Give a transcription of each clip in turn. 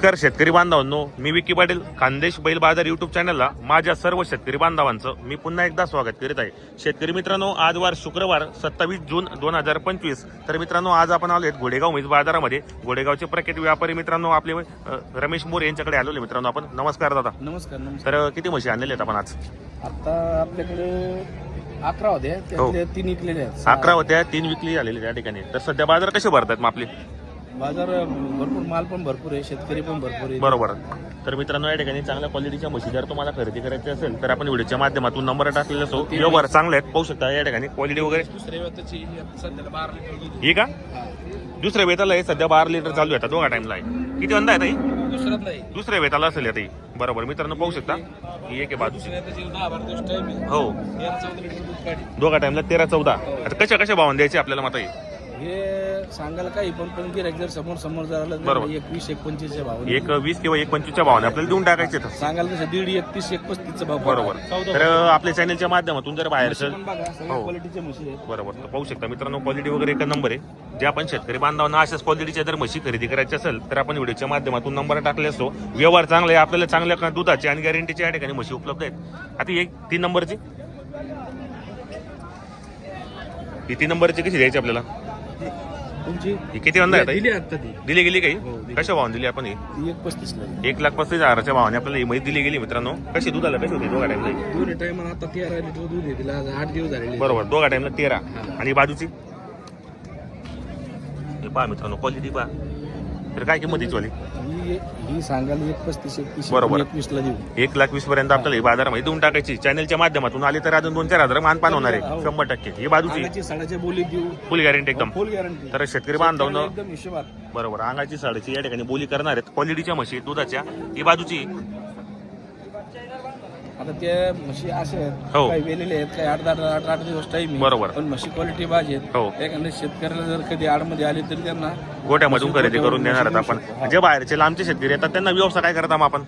नमस्कार शेतकरी बांधवांनो मी विकी पाटील खानदेश बैल बाजार युट्यूब चॅनलला माझ्या सर्व शेतकरी बांधवांचं मी पुन्हा एकदा स्वागत करीत आहे. शेतकरी मित्रांनो आज वार शुक्रवार सत्तावीस जून दोन हजार पंचवीस. तर मित्रांनो आज आपण आलो आहेत घोडेगाव म्हैस बाजारामध्ये. घोडेगावचे प्रख्यात व्यापारी मित्रांनो आपले रमेश मोरे यांच्याकडे आलेले आहे मित्रांनो आपण. नमस्कार दादा. नमस्कार नमस्कार. तर किती म्हशी आणलेले आहेत आपण आज? आता आपल्याकडे अकरा होते त्यातले तीन हो. अकरा होत्या तीन विकली झालेली त्या ठिकाणी. तर सध्या बाजार कसे भरतात मग आपले? बाजार भरपूर माल पण भरपूर आहे शेतकरी पण भरपूर आहे. बरोबर. तर मित्रांनो या ठिकाणी चांगल्या क्वालिटीच्या म्हशी जर तुम्हाला खरेदी करायची असेल तर आपण व्हिडिओच्या माध्यमातून नंबर टाकलेला असो व्यवहार चांगले आहेत पाहू शकता या ठिकाणी क्वालिटी वगैरे. दुसऱ्या वेताची सध्याला बारा लिटर दूध ही का? आहे. दुसऱ्या वेताला हे सध्या बारा लिटर चालू आहे आता दोघा टाइमला आहे. किती अंदा आहे ताई? दुसऱ्यात नाही दुसऱ्या वेताला असेल आता ही बरोबर मित्रांनो पाहू शकता. ही एक आहे बाजूची. दुसऱ्या वेताची दहा बारा दिवस टाइम आहे. हो. तेरा चौदा लिटर दूध काढी. दोघा टाइमला तेरा चौदा. आता कशा कशा भावाने द्यायचे आपल्याला माता ही? हे सांगायला काही पण पण गिरायक जर समोर समोर जर आलं बरोबर. तर एकवीस एक पंचवीसच्या भाव एक वीस किंवा एक पंचवीसच्या भावाने आपल्याला देऊन टाकायचे आहेत. सांगायला तसं दीड एकतीस एक पस्तीसचा भाव बरोबर. तर आपल्या चॅनलच्या माध्यमातून जर बाहेरचं पण बघा हो. क्वालिटीच्या म्हशी आहेत. बरोबर. तर पाहू शकता मित्रांनो क्वालिटी वगैरे एक नंबर आहे. जे आपण शेतकरी बांधवांना अशाच क्वालिटीच्या जर म्हशी खरेदी करायची असेल तर आपण व्हिडिओच्या माध्यमातून नंबर टाकले असतो. व्यवहार चांगला आहे आपल्याला चांगल्या दुधाचे आणि गॅरंटीच्या या ठिकाणी म्हशी उपलब्ध आहेत. आता ही एक तीन नंबरची ही तीन नंबरची कशी द्यायची आपल्याला? तुमची ही किती अंदा आहे दिली आता ती. दिली गेली काही? हो, दिली. कशा भावाने दिली आपण ही? ती एक पस्तीस ला एक लाख पस्तीस हजाराच्या भावाने आपल्याला ही म्हैस दिली गेली मित्रांनो. कशी दुधाला कशी होती दोघा टाइमला दोन्ही टायमाला आता तेरा लिटर दूध आहे तिला आज आठ दिवस झालेले. बरोबर दोघा टाइमला तेरा. आणि बाजूची? हे पहा मित्रांनो क्वालिटी पहा. तर काय किंमत हिची वाली ही ही सांगायला एक पस्तीस एकतीस बरोबर. एकवीस ला देऊ. एक लाख वीस पर्यंत आपल्याला ही बाजारामध्ये देऊन टाकायची. चॅनलच्या माध्यमातून आली तर अजून दोन चार हजार मानपान होणार आहे. हो. शंभर टक्के. ही बाजूची. अंगाची साडाच्या बोली देऊ. फुल गॅरंटी एकदम. फुल गॅरंटी तर शेतकरी बांधवांनो एकदम हिशोबात. बरोबर. अंगाची साडेची या ठिकाणी बोली करणार आहेत. क्वालिटीच्या म्हशी दुधाच्या. ही बाजूची. आता ते म्हशी असे आहेत हो. काही वेलेले आहेत काही आठ आठ आठ आठ दिवस टाइम बरोबर. पण म्हशी क्वालिटी पाहिजे हो. एखाद्या शेतकऱ्याला जर कधी आडमध्ये आले तरी त्यांना गोट्यामधून खरेदी करून देणार आहेत आपण जे बाहेरचे लांबचे शेतकरी येतात त्यांना व्यवसाय काय करता मग आपण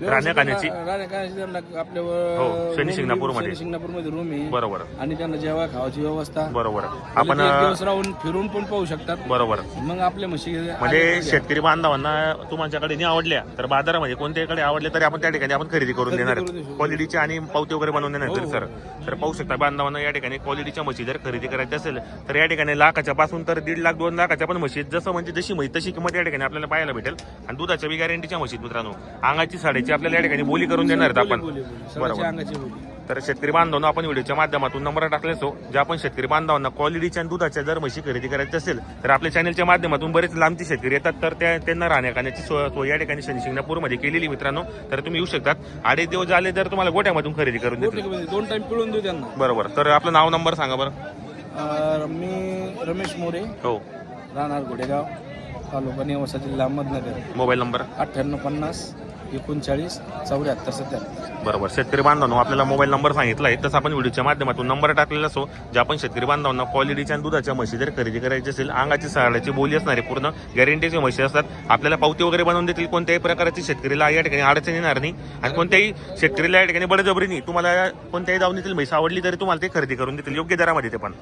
राहण्या खाण्याची राहण्या खाण्याची त्यांना हो, आपल्यावर शनी शिंगणापूरमध्ये. शिंगणापूरमध्ये रूम आहे. बरोबर. आणि त्यांना जेव्हा खावायची व्यवस्था. बरोबर. आपण आपण दिवस राहून फिरून पण पाहू शकतात. बरोबर. मग आपल्या म्हशी म्हणजे शेतकरी बांधवांना तुमच्याकडे नाही आवडल्या तर बाजारामध्ये कोणत्याकडे आवडले तरी आपण त्या ठिकाणी आपण खरेदी करून देणार. क्वालिटीचे आणि पावती वगैरे बनवून देणार हो, सर. तर पाहू शकता बांधवांना या ठिकाणी क्वालिटीच्या म्हशी जर खरेदी करायची असेल तर या ठिकाणी लाखाच्या पासून तर दीड लाख दोन लाखाच्या पण म्हशी. जसं म्हणजे जशी म्हशी तशी किंमत या ठिकाणी आपल्याला पाहायला भेटेल. आणि दुधाच्या बी गॅरंटीच्या म्हशीत मित्रांनो. अंगाची साडेची आपल्याला या ठिकाणी बोली करून देणार आहेत आपण. बरोबर. अंगाची बोली. तर शेतकरी बांधवांना आपण व्हिडिओच्या माध्यमातून नंबर टाकले असो जे आपण शेतकरी बांधवांना क्वालिटीच्या आणि दुधाच्या जर म्हशी खरेदी करायची असेल तर आपल्या चॅनलच्या माध्यमातून बरेच लांबचे शेतकरी येतात. तर त्या त्यांना राहण्या खाण्याची सोय सोय या ठिकाणी शनी शिंगणापूरमध्ये केलेली मित्रांनो. तर तुम्ही येऊ शकतात. अडीच दिवस झाले तर तुम्हाला गोट्यामधून खरेदी करून देतील. दोन टाइम पिळून देऊ त्यांना. बरोबर. तर आपलं नाव नंबर सांगा बरं. अं, मी रमेश मोरे. हो. राहणार घोडेगाव तालुका नेवासा जिल्हा अहमदनगर. Mobile number. अठ्ठ्याण्णव पन्नास एकोणचाळीस चौऱ्याहत्तर सत्याहत्तर. बरोबर. शेतकरी बांधवांनो आपल्याला मोबाईल नंबर सांगितला आहे तसं आपण व्हिडिओच्या माध्यमातून नंबर टाकलेला असो जे आपण शेतकरी बांधवांना क्वालिटीच्या आणि दुधाच्या म्हशी जर खरेदी करायची असेल अंगाची साड्याची बोली असणारी पूर्ण गॅरंटीची म्हशी असतात. आपल्याला पावती वगैरे बनवून देतील कोणत्याही प्रकारची शेतकरीला या ठिकाणी अडचण येणार नाही. आणि कोणत्याही शेतकरीला या ठिकाणी बळजबरीने तुम्हाला कोणत्याही जाऊ देतील म्हशी आवडली तरी तुम्हाला ते खरेदी करून देतील. योग्य दरामध्ये ते पण.